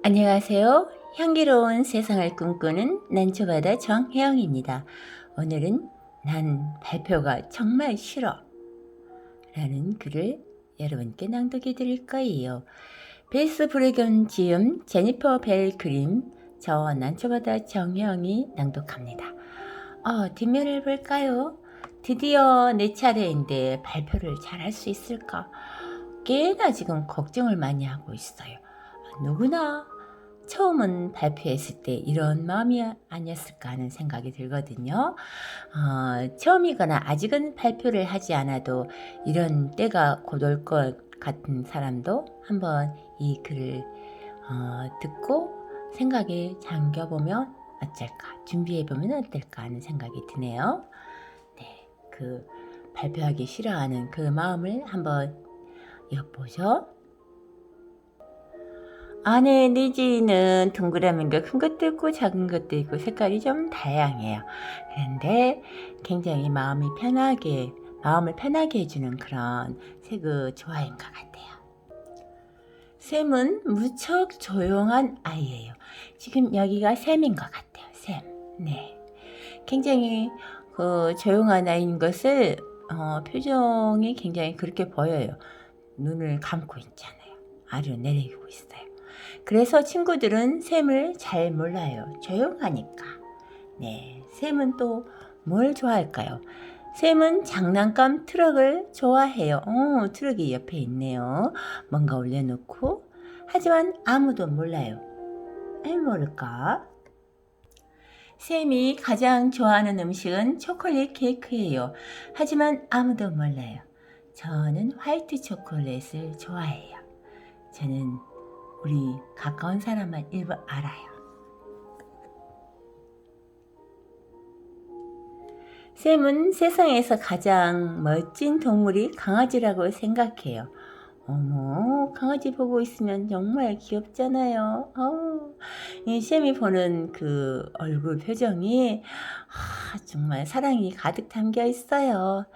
안녕하세요. 향기로운 세상을 꿈꾸는 난초바다 정혜영입니다. 오늘은 난 발표가 정말 싫어. 라는 글을 여러분께 낭독해 드릴 거예요. 베이스 브레견 지음 제니퍼 벨 그림 저 난초바다 정혜영이 낭독합니다. 어, 뒷면을 볼까요? 드디어 내 차례인데 발표를 잘 할 수 있을까? 꽤나 지금 걱정을 많이 하고 있어요. 누구나 처음은 발표했을 때 이런 마음이 아니었을까 하는 생각이 들거든요. 어, 처음이거나 아직은 발표를 하지 않아도 이런 때가 곧 올 것 같은 사람도 한번 이 글을 어, 듣고 생각에 잠겨보면 어쩔까, 준비해보면 어떨까 하는 생각이 드네요. 네, 그 발표하기 싫어하는 그 마음을 한번 엿보죠. 안에 내지는 동그라미인 큰 것도 있고 작은 것도 있고 색깔이 좀 다양해요. 그런데 굉장히 마음이 편하게 마음을 편하게 해주는 그런 색의 조화인 것 같아요. 샘은 무척 조용한 아이예요. 지금 여기가 샘인 것 같아요. 샘. 네. 굉장히 그 조용한 아이인 것을 어, 표정이 굉장히 그렇게 보여요. 눈을 감고 있잖아요. 아래로 내리고 있어요. 그래서 친구들은 샘을 잘 몰라요. 조용하니까. 네, 샘은 또 뭘 좋아할까요? 샘은 장난감 트럭을 좋아해요. 어, 트럭이 옆에 있네요. 뭔가 올려놓고. 하지만 아무도 몰라요. 에, 모를까? 샘이 가장 좋아하는 음식은 초콜릿 케이크예요. 하지만 아무도 몰라요. 저는 화이트 초콜릿을 좋아해요. 저는 우리 가까운 사람만 일부 알아요. 샘은 세상에서 가장 멋진 동물이 강아지라고 생각해요. 어머, 강아지 보고 있으면 정말 귀엽잖아요. 어우, 이 샘이 보는 그 얼굴 표정이 아, 정말 사랑이 가득 담겨 있어요.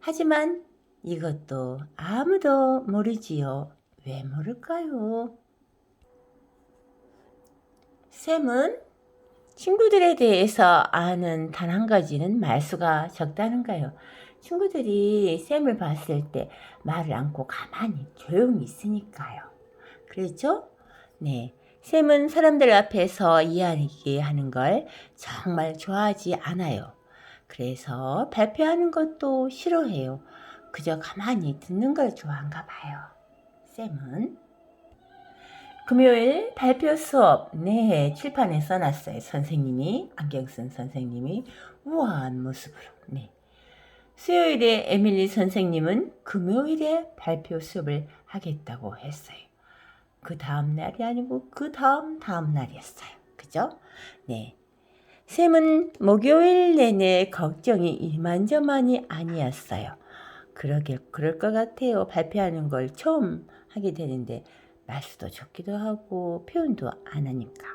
하지만 이것도 아무도 모르지요. 왜 모를까요? 샘은 친구들에 대해서 아는 단 한 가지는 말수가 적다는 거예요. 친구들이 샘을 봤을 때 말을 않고 가만히 조용히 있으니까요. 그렇죠? 네. 샘은 사람들 앞에서 이야기 하는 걸 정말 좋아하지 않아요. 그래서 발표하는 것도 싫어해요. 그저 가만히 듣는 걸 좋아한가 봐요. 샘은. 금요일 발표 수업, 네, 칠판에 써놨어요. 선생님이, 안경 쓴 선생님이 우아한 모습으로, 네. 수요일에 에밀리 선생님은 금요일에 발표 수업을 하겠다고 했어요. 그 다음 날이 아니고 그 다음 다음 날이었어요. 그죠? 네. 샘은 목요일 내내 걱정이 이만저만이 아니었어요. 그러게 그럴 것 같아요. 발표하는 걸 처음 하게 되는데 말수도 적기도 하고 표현도 안 하니까.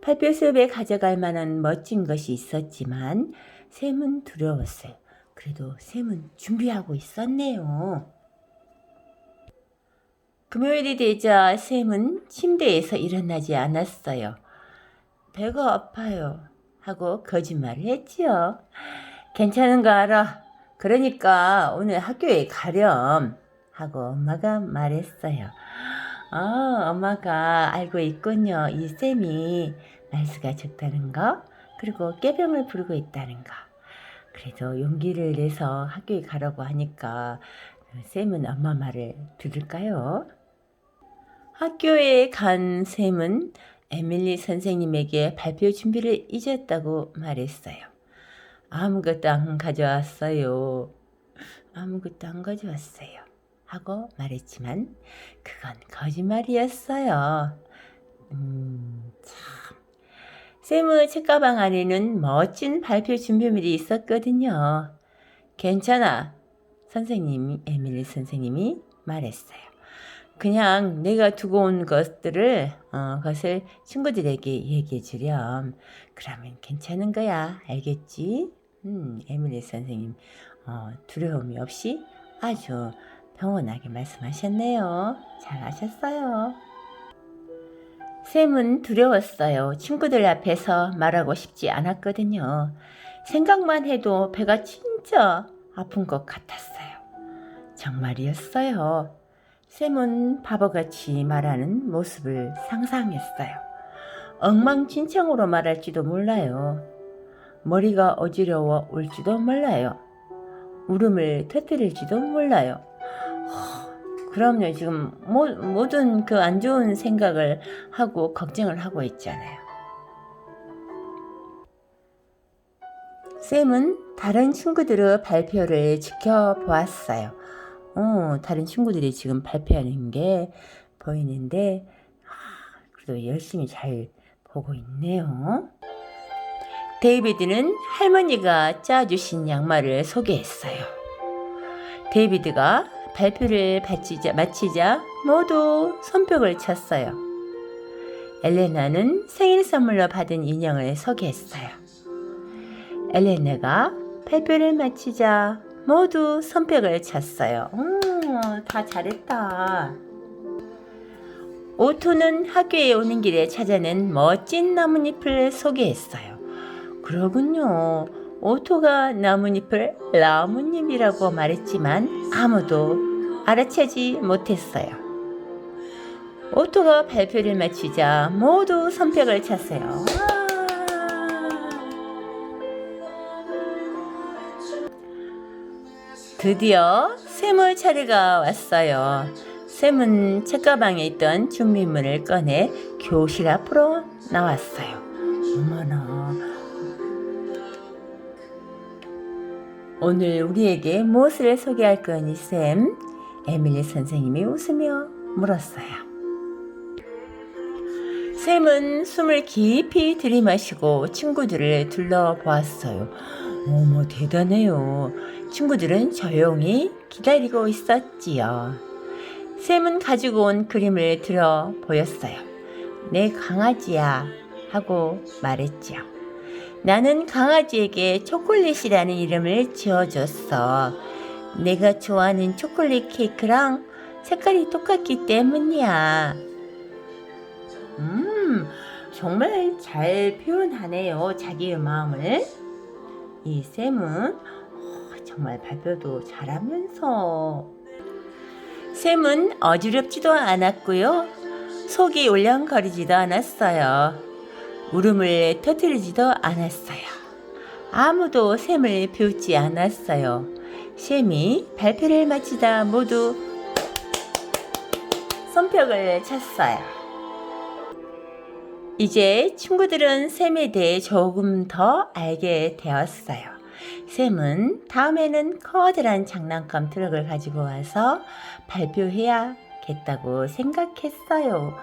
발표 수업에 가져갈 만한 멋진 것이 있었지만 샘은 두려웠어요. 그래도 샘은 준비하고 있었네요. 금요일이 되자 샘은 침대에서 일어나지 않았어요. 배가 아파요. 하고 거짓말을 했지요. 괜찮은 거 알아. 그러니까 오늘 학교에 가렴. 하고 엄마가 말했어요. 아, 엄마가 알고 있군요. 이 쌤이 말수가 적다는 거, 그리고 깨병을 부르고 있다는 거. 그래도 용기를 내서 학교에 가라고 하니까 쌤은 엄마 말을 들을까요? 학교에 간 쌤은 에밀리 선생님에게 발표 준비를 잊었다고 말했어요. 아무것도 안 가져왔어요. 아무것도 안 가져왔어요. 하고 말했지만 그건 거짓말이었어요. 음, 참. 쌤의 책가방 안에는 멋진 발표 준비물이 있었거든요. 괜찮아. 선생님이, 에밀리 선생님이 말했어요. 그냥 내가 두고 온 것들을, 어, 것을 친구들에게 얘기해 주렴. 그러면 괜찮은 거야. 알겠지? 음, 에밀리 선생님, 어, 두려움이 없이 아주 평온하게 말씀하셨네요. 잘하셨어요. 쌤은 두려웠어요. 친구들 앞에서 말하고 싶지 않았거든요. 생각만 해도 배가 진짜 아픈 것 같았어요. 정말이었어요. 쌤은 바보같이 말하는 모습을 상상했어요. 엉망진창으로 말할지도 몰라요. 머리가 어지러워 울지도 몰라요. 울음을 터뜨릴지도 몰라요. 허, 그럼요, 지금 모, 모든 그 안 좋은 생각을 하고 걱정을 하고 있잖아요. 쌤은 다른 친구들의 발표를 지켜보았어요. 어, 다른 친구들이 지금 발표하는 게 보이는데, 아, 그래도 열심히 잘 보고 있네요. 데이비드는 할머니가 짜주신 양말을 소개했어요. 데이비드가 발표를 마치자, 마치자 모두 손뼉을 쳤어요. 엘레나는 생일 선물로 받은 인형을 소개했어요. 엘레나가 발표를 마치자 모두 손뼉을 쳤어요. 음, 다 잘했다. 오토는 학교에 오는 길에 찾아낸 멋진 나뭇잎을 소개했어요. 그러군요. 오토가 나뭇잎을 나뭇잎이라고 말했지만 아무도 알아채지 못했어요. 오토가 발표를 마치자 모두 쳤어요. 와! 드디어 샘의 차례가 왔어요. 샘은 책가방에 있던 준비물을 꺼내 교실 앞으로 나왔어요. 어머나. 오늘 우리에게 무엇을 소개할 거니 샘? 에밀리 선생님이 웃으며 물었어요. 샘은 숨을 깊이 들이마시고 친구들을 둘러보았어요. 어머, 대단해요. 친구들은 조용히 기다리고 있었지요. 샘은 가지고 온 그림을 들어 보였어요. 내 강아지야 하고 말했지요. 나는 강아지에게 초콜릿이라는 이름을 지어줬어. 내가 좋아하는 초콜릿 케이크랑 색깔이 똑같기 때문이야. 음, 정말 잘 표현하네요. 자기의 마음을. 이 샘은 어, 정말 발표도 잘하면서 샘은 어지럽지도 않았고요. 속이 울렁거리지도 않았어요. 울음을 터뜨리지도 않았어요. 아무도 샘을 비웃지 않았어요. 샘이 발표를 마치다 모두 손뼉을 쳤어요. 이제 친구들은 샘에 대해 조금 더 알게 되었어요. 샘은 다음에는 커다란 장난감 트럭을 가지고 와서 발표해야겠다고 생각했어요.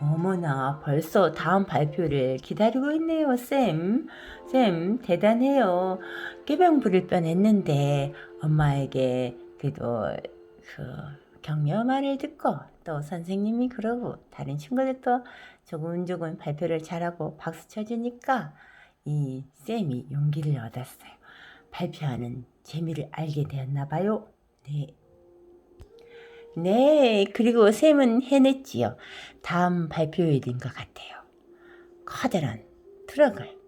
어머나, 벌써 다음 발표를 기다리고 있네요, 쌤. 쌤, 대단해요. 꾀병 부릴 뻔 했는데, 엄마에게 그래도 그 격려 말을 듣고, 또 선생님이 그러고, 다른 친구들도 조금조금 발표를 잘하고 박수 쳐주니까, 이 쌤이 용기를 얻었어요. 발표하는 재미를 알게 되었나 봐요. 네. 네, 그리고 샘은 해냈지요. 다음 발표일인 것 같아요. 커다란 트럭을,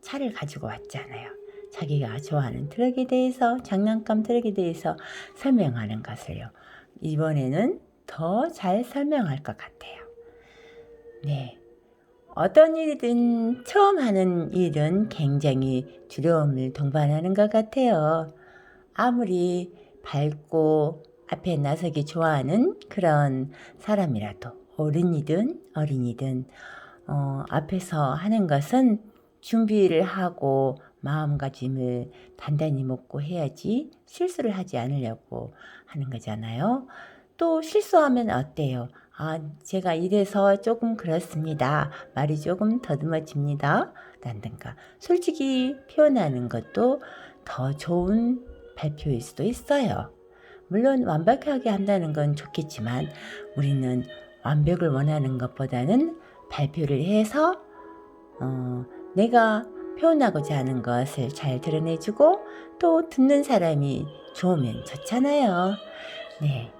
차를 가지고 왔잖아요. 자기가 좋아하는 트럭에 대해서, 장난감 트럭에 대해서 설명하는 것을요. 이번에는 더 잘 설명할 것 같아요. 네. 어떤 일이든 처음 하는 일은 굉장히 두려움을 동반하는 것 같아요. 아무리 밝고 앞에 나서기 좋아하는 그런 사람이라도 어른이든 어린이든 어, 앞에서 하는 것은 준비를 하고 마음가짐을 단단히 먹고 해야지 실수를 하지 않으려고 하는 거잖아요. 또 실수하면 어때요? 아, 제가 이래서 조금 그렇습니다. 말이 조금 더듬어집니다. 라든가. 솔직히 표현하는 것도 더 좋은 발표일 수도 있어요. 물론 완벽하게 한다는 건 좋겠지만 우리는 완벽을 원하는 것보다는 발표를 해서 어, 내가 표현하고자 하는 것을 잘 드러내주고 또 듣는 사람이 좋으면 좋잖아요. 네.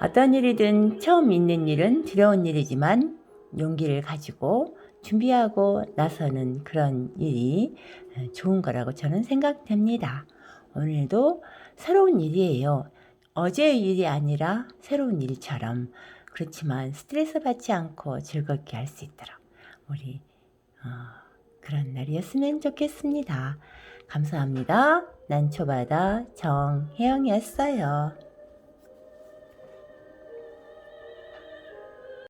어떤 일이든 처음 있는 일은 두려운 일이지만 용기를 가지고 준비하고 나서는 그런 일이 어, 좋은 거라고 저는 생각됩니다. 오늘도 새로운 일이에요. 어제의 일이 아니라 새로운 일처럼 그렇지만 스트레스 받지 않고 즐겁게 할 수 있도록 우리 어, 그런 날이었으면 좋겠습니다. 감사합니다. 난초바다 정혜영이었어요.